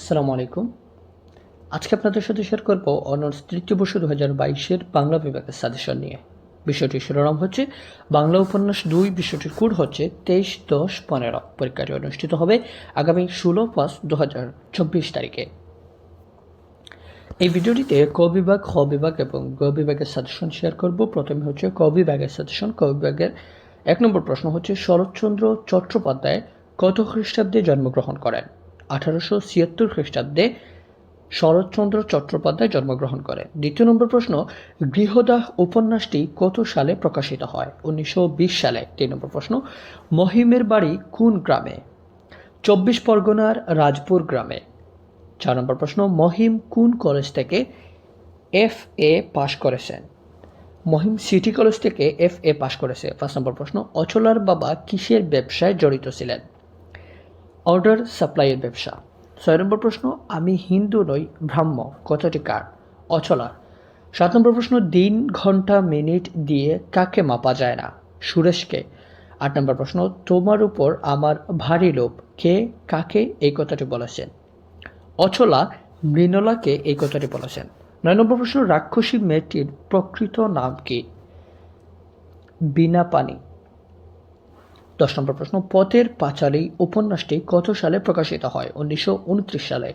আসসালামু আলাইকুম। আজকে আপনাদের সাথে শেয়ার করব অনার্স তৃতীয় বর্ষ দু হাজার বাইশের বাংলা বিভাগের সাজেশন নিয়ে। বিষয়টির শিরোনাম হচ্ছে, বাংলা উপন্যাস দুই, বিষয়টির কোড হচ্ছে তেইশ দশ পনেরো। পরীক্ষাটি অনুষ্ঠিত হবে আগামী ষোলো পাঁচ দু হাজার চব্বিশ তারিখে। এই ভিডিওটিতে ক বিভাগ খ বিভাগ এবং গ বিভাগের সাজেশন শেয়ার করব। প্রথমে হচ্ছে ক বিভাগের সাজেশন। ক বিভাগের এক নম্বর প্রশ্ন হচ্ছে, শরৎচন্দ্র চট্টোপাধ্যায় কত খ্রিস্টাব্দে জন্মগ্রহণ করেন? আঠারোশো ছিয়াত্তর খ্রিস্টাব্দে শরৎচন্দ্র চট্টোপাধ্যায় জন্মগ্রহণ করেন দ্বিতীয় নম্বর প্রশ্ন, গৃহদাহ উপন্যাসটি কত সালে প্রকাশিত হয়? উনিশশো বিশ সালে। তিন নম্বর প্রশ্ন, মহিমের বাড়ি কোন গ্রামে? চব্বিশ পরগনার রাজপুর গ্রামে। চার নম্বর প্রশ্ন, মহিম কোন কলেজ থেকে এফ এ পাশ করেছেন? মহিম সিটি কলেজ থেকে এফ এ পাশ করেছে। পাঁচ নম্বর প্রশ্ন, অচলার বাবা কিসের ব্যবসায় জড়িত ছিলেন? অর্ডার সাপ্লাইয়ের ব্যবসা। ছয় নম্বর প্রশ্ন, আমি হিন্দু নই, ব্রাহ্ম। কথাটি কার? অচলার সাত নম্বর প্রশ্ন, দিন, ঘণ্টা, মিনিট দিয়ে কাকে মাপা যায় না? সুরেশকে। আট নম্বর প্রশ্ন, তোমার উপর আমার ভারী লোভ, কে, কাকে এই কথাটি বলেছেন? অচলা, মৃণলাকে এই কথাটি বলেছেন। নয় নম্বর প্রশ্ন, রাক্ষসী মেয়েটির প্রকৃত নাম কি? বিনা পানি দশ নম্বর প্রশ্ন, পথের পাঁচালী উপন্যাসটি কত সালে প্রকাশিত হয়? উনিশশো উনত্রিশ সালে।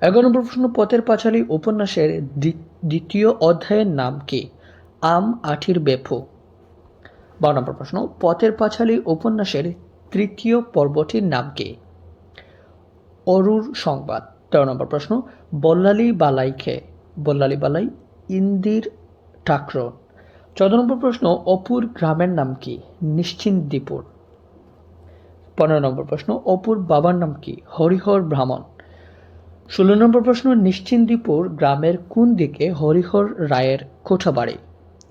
এগারো নম্বর প্রশ্ন, পথের পাঁচালী উপন্যাসের দ্বি- দ্বিতীয় অধ্যায়ের নাম কি? আম আঠির বেফু। বারো নম্বর প্রশ্ন, পথের পাঁচালী উপন্যাসের তৃতীয় পর্বটির নাম কি? অরুর সংবাদ। তেরো নম্বর প্রশ্ন, বল্লালি বালাই খে, বল্লালি বালাই ইন্দির ঠাকরন। চোদ্দ নম্বর প্রশ্ন, অপুর গ্রামের নাম কি? নিশ্চিন্দিপুর। পনেরো নম্বর প্রশ্ন, অপুর বাবার নাম কি? হরিহর ব্রাহ্মণ। ষোলো নম্বর প্রশ্ন, নিশ্চিন্দিপুর গ্রামের কোন দিকে হরিহর রায়ের কোঠাবাড়ি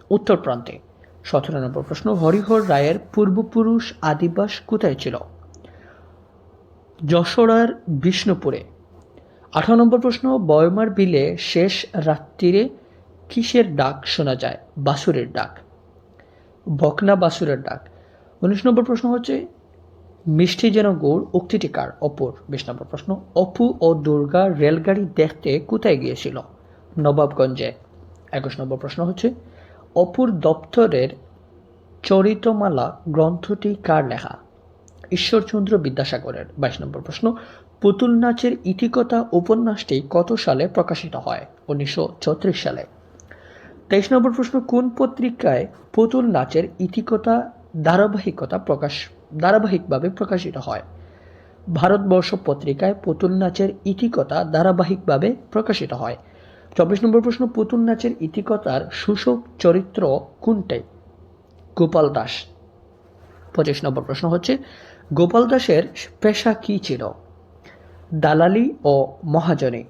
উত্তর প্রান্তে। সতেরো নম্বর প্রশ্ন, হরিহর রায়ের পূর্বপুরুষ আদিবাস কোথায় ছিল? যশোরার বিষ্ণুপুরে। আঠারো নম্বর প্রশ্ন, বয়মার বিলে শেষ রাত্রিরে কিসের ডাক শোনা যায়? বাসুরের ডাক। বকনা বাসুরের ডাক। উনিশ নম্বর প্রশ্ন হচ্ছে মিষ্টি যেন গুড় উক্তিটি কার অপুর বিশ নম্বর প্রশ্ন, অপু ও দুর্গা রেলগাড়ি দেখতে কোথায় গিয়েছিল? নবাবগঞ্জে। একুশ নম্বর প্রশ্ন হচ্ছে, অপুর দপ্তরের চরিতমালা গ্রন্থটি কার লেখা? ঈশ্বরচন্দ্র বিদ্যাসাগরের। বাইশ নম্বর প্রশ্ন, পুতুল নাচের ইতিকথা উপন্যাসটি কত সালে প্রকাশিত হয়? উনিশশো চৌত্রিশ সালে। তেইশ নম্বর প্রশ্ন, কোন পত্রিকায় পুতুল নাচের ইতিকথা ধারাবাহিকতা প্রকাশ, ধারাবাহিকভাবে প্রকাশিত হয়। ভারতবর্ষ পত্রিকায় পুতুল নাচের ইতিকতা ধারাবাহিকভাবে প্রকাশিত হয়। চব্বিশ নম্বর প্রশ্ন, পুতুল নাচের ইতিকতার সুশোক চরিত্র কোনটাই গোপাল দাস। পঁচিশ নম্বর প্রশ্ন হচ্ছে, গোপাল দাসের পেশা কী ছিল? দালালি ও মহাজনী।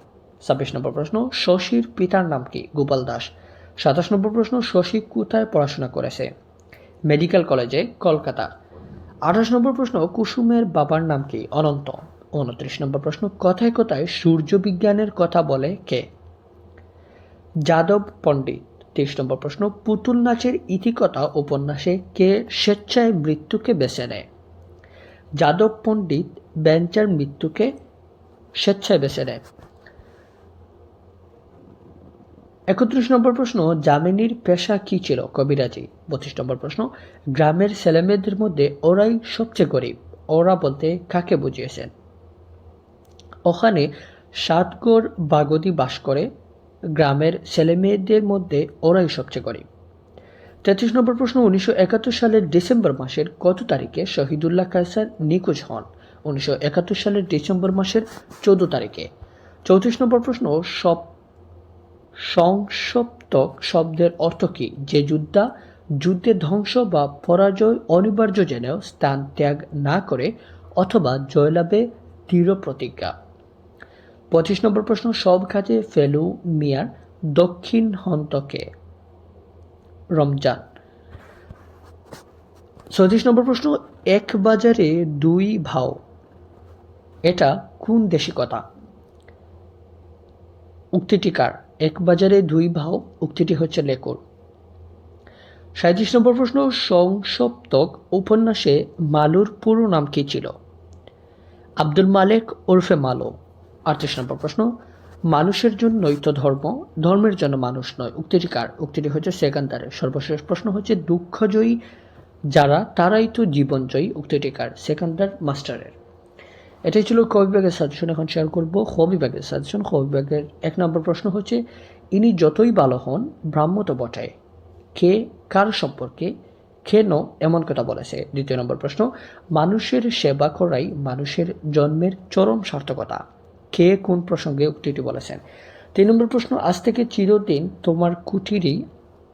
ছাব্বিশ নম্বর প্রশ্ন, শশীর পিতার নাম কি? গোপাল দাস। সাতাশ নম্বর প্রশ্ন, শশী কোথায় পড়াশোনা করেছে? মেডিকেল কলেজে কলকাতা। আঠাশ নম্বর প্রশ্ন, কুসুমের বাবার নাম কি? অনন্ত। উনত্রিশ নম্বর প্রশ্ন, কথায় কথায় সূর্য বিজ্ঞানের কথা বলে কে? যাদব পণ্ডিত। তেইশ নম্বর প্রশ্ন, পুতুল নাচের ইতিকথা উপন্যাসে কে স্বেচ্ছায় মৃত্যুকে বেছে নেয়? যাদব পণ্ডিত বেঞ্চার মৃত্যুকে স্বেচ্ছায় বেছে নেয়। একত্রিশ নম্বর প্রশ্ন, যামিনীর পেশা কি ছিল? কবিরাজি। বত্রিশ নম্বর প্রশ্ন, গ্রামের ছেলেমেয়েদের মধ্যে ওরাই সবচেয়ে গরিব। ওরা বলতে কাকে বুঝিয়েছেন? ওখানে সাতগড় বাগদি বাস করে, গ্রামের ছেলেমেয়েদের মধ্যে ওরাই সবচেয়ে গরিব। তেত্রিশ নম্বর প্রশ্ন, উনিশশো একাত্তর সালের ডিসেম্বর মাসের কত তারিখে শহীদুল্লাহ কায়সার নিখোঁজ হন? উনিশশো একাত্তর সালের ডিসেম্বর মাসের চৌদ্দ তারিখে। চৌত্রিশ নম্বর প্রশ্ন, সব সংসপ্তক শব্দের অর্থ কী? যে যোদ্ধা যুদ্ধে ধ্বংস বা পরাজয় অনিবার্য জেনেও স্থান ত্যাগ না করে অথবা জয়লাভে দৃঢ় প্রতিজ্ঞা। পঁচিশ নম্বর প্রশ্ন, সব কাজে ফেলু মিয়ার দক্ষিণ হন্তকে। রমজান। চৌত্রিশ নম্বর প্রশ্ন, এক বাজারে দুই ভাও, এটা কোন দেশি কথা উক্তিটি কার? এক বাজারে দুই ভাও উক্তিটি হচ্ছে লেকুর সাঁত্রিশ নম্বর প্রশ্ন, সংসপ্তক উপন্যাসে মালুর পুরো নাম কি ছিল? আব্দুল মালেক ওরফে মালো। আটত্রিশ নম্বর প্রশ্ন, মানুষের জন্যই তো ধর্ম, ধর্মের জন্য মানুষ নয়। উক্তিটি কার? উক্তিটি হচ্ছে সেকান্দারের। সর্বশেষ প্রশ্ন হচ্ছে, দুঃখজয়ী যারা, তারাই তো জীবনজয়ী। উক্তিটি কার? সেকান্দার মাস্টারের। এটাই ছিল ক বিভাগের সাজেশন এখন শেয়ার করব খ বিভাগের সাজেশন খ বিভাগের এক নম্বর প্রশ্ন হচ্ছে, ইনি যতই ভালো হন, ব্রাহ্ম তো বটায় কে, কার সম্পর্কে, কেন এমন কথা বলেছে? দ্বিতীয় নম্বর প্রশ্ন, মানুষের সেবা করাই মানুষের জন্মের চরম সার্থকতা। কে কোন প্রসঙ্গে উক্তিটি বলেছেন? তিন নম্বর প্রশ্ন, আজ থেকে চিরদিন তোমার কুটিরই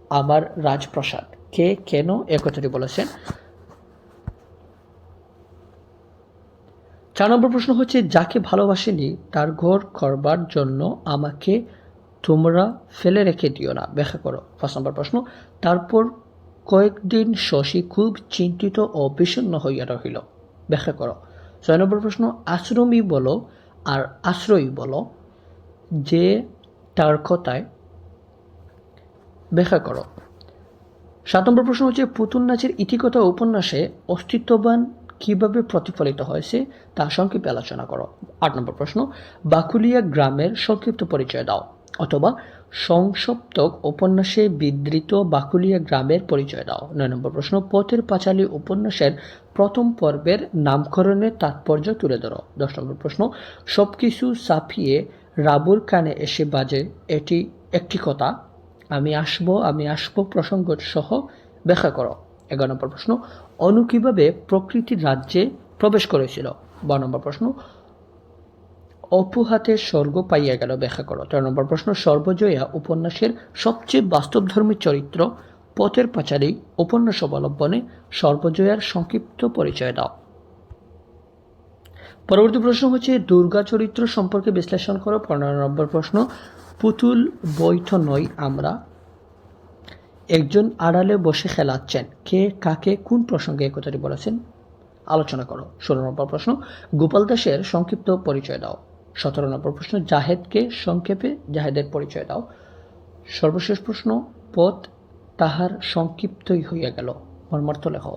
আমার রাজপ্রাসাদ। কে, কেন এ কথাটি বলেছেন? চার নম্বর প্রশ্ন হচ্ছে, যাকে ভালোবাসেনি, তার ঘর করবার জন্য আমাকে তোমরা ফেলে রেখে দিও না। ব্যাখ্যা করো। ফার্স্ট নম্বর প্রশ্ন, তারপর কয়েকদিন শশী খুব চিন্তিত ও বিষণ্ণ হইয়া রহিল। ব্যাখ্যা করো। ছয় নম্বর প্রশ্ন আশ্রমই বলো আর আশ্রয়ী বলো যে তার কথায়? ব্যাখ্যা করো। সাত নম্বর প্রশ্ন হচ্ছে, পুতুল নাচের ইতিকথা উপন্যাসে অস্তিত্ববান কীভাবে প্রতিফলিত হয়েছে তা সংক্ষেপে আলোচনা করো। আট নম্বর প্রশ্ন, বাকুলিয়া গ্রামের সংক্ষিপ্ত পরিচয় দাও, অথবা সংসপ্তক উপন্যাসে বিধৃত বাকুলিয়া গ্রামের পরিচয় দাও। নয় নম্বর প্রশ্ন, পথের পাঁচালী উপন্যাসের প্রথম পর্বের নামকরণের তাৎপর্য তুলে ধরো। দশ নম্বর প্রশ্ন সব কিছু সাফিয়ে রাবুর কানে এসে বাজে, এটি একটি কথা? আমি আসব আমি আসব প্রসঙ্গ সহ ব্যাখ্যা করো। এগারো নম্বর প্রশ্ন, অনু কীভাবে প্রকৃতির রাজ্যে প্রবেশ করেছিল? বারো নম্বর প্রশ্ন, অপুহাতে স্বর্গ পাইয়া গেল, ব্যাখ্যা করো। তেরো নম্বর প্রশ্ন, সর্বজয়া উপন্যাসের সবচেয়ে বাস্তবধর্মী চরিত্র পথের পাচারী উপন্যাস অবলম্বনে সর্বজয়ার সংক্ষিপ্ত পরিচয় দাও। পরবর্তী প্রশ্ন হচ্ছে, দুর্গা চরিত্র সম্পর্কে বিশ্লেষণ করো। পনেরো নম্বর প্রশ্ন, পুতুল বৈঠ নই আমরা একজন আড়ালে বসে খেলাচ্ছেন। কে, কাকে, কোন প্রসঙ্গে এ কথাটি বলেছেন? আলোচনা করো। ষোলো নম্বর প্রশ্ন, গোপাল দাসের সংক্ষিপ্ত পরিচয় দাও। সতেরো নম্বর প্রশ্ন, জাহেদকে সংক্ষেপে জাহেদের পরিচয় দাও। সর্বশেষ প্রশ্ন, পথ তাহার সংক্ষিপ্তই হইয়া গেল। মর্মার্থ লেখ।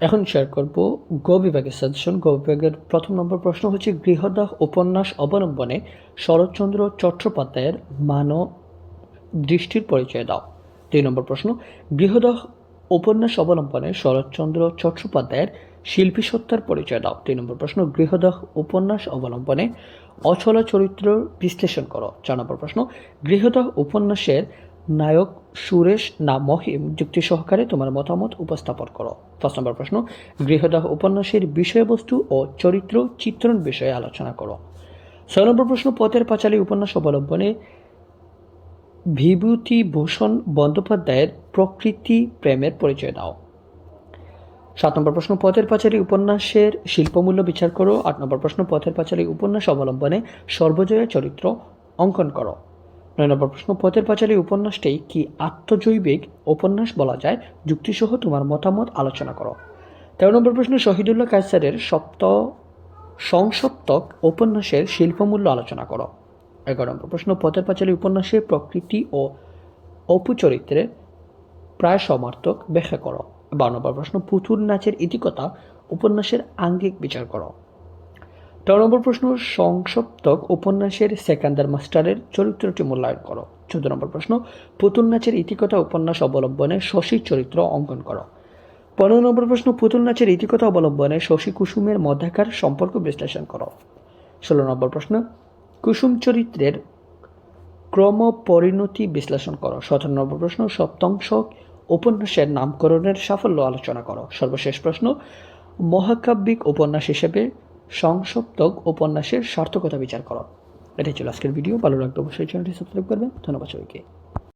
এখন শেয়ার করব গ বিভাগের সাজেশন গ বিভাগের প্রথম নম্বর প্রশ্ন হচ্ছে গৃহদাহ উপন্যাস অবলম্বনে শরৎচন্দ্র চট্টোপাধ্যায়ের মানব দৃষ্টির পরিচয় দাও। দুই নম্বর প্রশ্ন গৃহদাহ উপন্যাস অবলম্বনে শরৎচন্দ্র চট্টোপাধ্যায়ের শিল্পী সত্তার পরিচয় দাও। তিন নম্বর প্রশ্ন গৃহদহ উপন্যাস অবলম্বনে অচলা চরিত্র বিশ্লেষণ করো। চার নম্বর প্রশ্ন গৃহদহ উপন্যাসের নায়ক সুরেশ না মহিম যুক্তি সহকারে তোমার মতামত উপস্থাপন করো। পাঁচ নম্বর প্রশ্ন গৃহদাহ উপন্যাসের বিষয়বস্তু ও চরিত্র চিত্রণ বিষয়ে আলোচনা করো। ছয় নম্বর প্রশ্ন, পথের পাঁচালী উপন্যাস অবলম্বনে বিভূতিভূষণ বন্দ্যোপাধ্যায়ের প্রকৃতি প্রেমের পরিচয় দাও। সাত নম্বর প্রশ্ন, পথের পাঁচালী উপন্যাসের শিল্পমূল্য বিচার করো। আট নম্বর প্রশ্ন, পথের পাঁচালী উপন্যাস অবলম্বনে সর্বজয়া চরিত্র অঙ্কন করো। নয় নম্বর প্রশ্ন, পথের পাঁচালী উপন্যাসটি কি আত্মজৈবিক উপন্যাস বলা যায়? যুক্তিসহ তোমার মতামত আলোচনা করো। তেরো নম্বর প্রশ্ন, শহীদুল্লাহ কায়সারের সপ্ত সংসপ্তক উপন্যাসের শিল্পমূল্য আলোচনা করো। এগারো নম্বর প্রশ্ন, পথের পাঁচালী উপন্যাসের প্রকৃতি ও অপু চরিত্রের প্রায় সমার্থক, ব্যাখ্যা করো। বারো নম্বর প্রশ্ন, পুতুল নাচের ইতিকতা উপন্যাসের আঙ্গিক বিচার করো। তেরো নম্বর প্রশ্ন, সংসপ্তক, উপন্যাসের সেকান্দার মাস্টারের চরিত্রটি মূল্যায়ন করো। চোদ্দ নম্বর প্রশ্ন, পুতুল নাচের ইতিকথা, উপন্যাস অবলম্বনে শশীর চরিত্র অঙ্কন করো। পনেরো নম্বর প্রশ্ন, পুতুল নাচের ইতিকথা অবলম্বনে শশী কুসুমের মধ্যাকার সম্পর্ক বিশ্লেষণ করো। ষোলো নম্বর প্রশ্ন কুসুম চরিত্রের ক্রম পরিণতি বিশ্লেষণ করো। সতেরো নম্বর প্রশ্ন সপ্তংশ উপন্যাসের নামকরণের সাফল্য আলোচনা করো। সর্বশেষ প্রশ্ন, মহাকাব্যিক উপন্যাস হিসেবে সংসপ্তক উপন্যাসের সার্থকতা বিচার করো। এটাই ছিল আজকের ভিডিও। ভালো লাগলে অবশ্যই চ্যানেলটি সাবস্ক্রাইব করবেন। ধন্যবাদ সবাইকে।